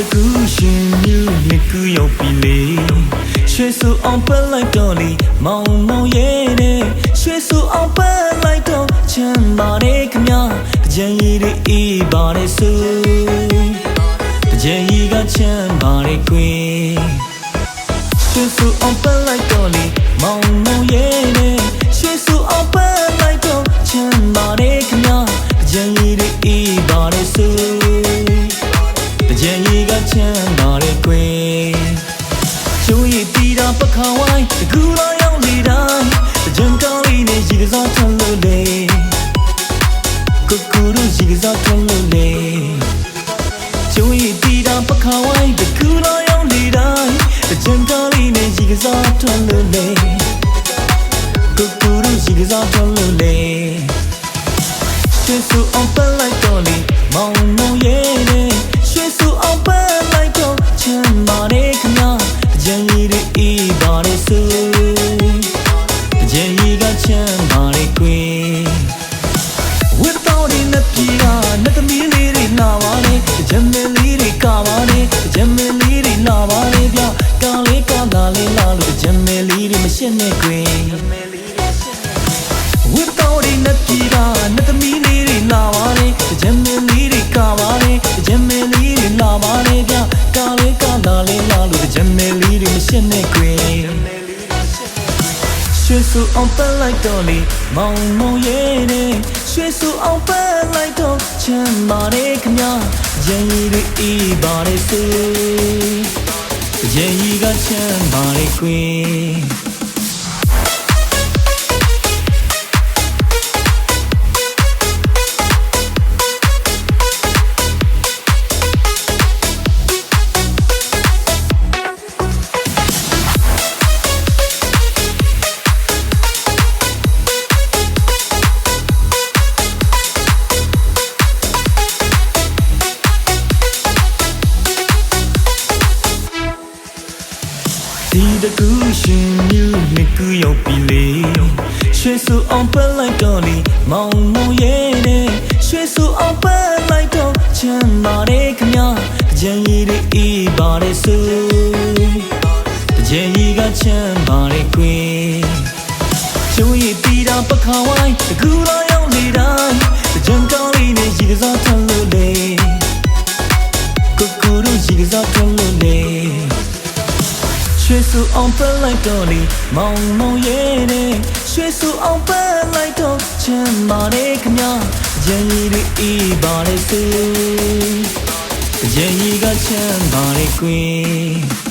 တကူရှင်မြူနှစ်ကူရောက်ပြီလေရွှေဆူအောင်ပက်လိုက်တော့လေမောင်မောင်ရဲ့တဲ့ရွှေဆူအောင်ပက်လိုက်တော့ချမ်းပါလေခမကြံရည်တွေအေးပါလေဆူကြံရည်ကချမ်းပါလေကွယ်ရွှေဆူအောင်ပက်လိုက်တော့လေမောင်မောင်ရဲ့တဲ့ရွှေဆူအောင်ပက်လိုက်တော့ချမ်းပါလေခမကြံရည်တွေအေးပါလေဆူ တကြံကြီးကချမ်းပါလေကွယ်ကျိုးရည်တီတာပခါဝိုင်းတကူတော်ရောက်လေတိုင်းတကြံကောင်းလေးနဲ့ရေကစားထွန်းလို့လေကိုကူရရေကစားထွန်းလို့လေကျိုးရည်တီတာပခါဝိုင်းတကူတော်ရောက်လေတိုင်းတကြံကောင်းလေးနဲ့ရေကစားထွန်းလို့လေကိုကူရရေကစားထွန်းလို့လေရွှေဆူအောင် ရှင်းနဲ့ကွယ်ဝတ်တော်ဒီနပြေကနတ်သမီးလေးတွေလာပါလေဂျမင်လေးတွေကပါလေဂျမင်လေးတွေလာပါလေပြကာလေးကလာလေးလာလို့ဂျမင်လေးတွေမရှင်းနဲ့ကွယ်ရွှေဆူအောင်ပန်းလိုက်တော့လေမောင်မောင်ရဲ့တဲ့ရွှေဆူအောင်ပန်းလိုက်တော့ချမ်းပါလေခမရန်ရည်တွေအေးပါလေစေရန်ရည်ကချမ်းပါလေကွယ် ဒီတကူရှင်မြူနှစ်ကူရောက်ပြီလေရွှေဆူအောင်ပန်းလိုက်တော့လေမောင်မောင်ရဲ့တဲ့ရွှေဆူအောင်ပန်းလိုက်တော့ချမ်းပါလေခမကြံရည်တွေအေးပါလေဆူကြံရည်ကချမ်းပါလေကွယ်ကျိုးရည်တီတာပခါဝိုင်းတကူတော်ရောက်လေတို ရွှေဆူအောင်ပန်းလိုက်တော့လေမောင်မောင်ရဲ့တဲ့ရွှေဆူအောင်ပန်းလိုက်တော့ချမ်းပါလေခမကြံရည်တွေအေးပါလေစေကြံရည်ကချမ်းပါလေကွယ်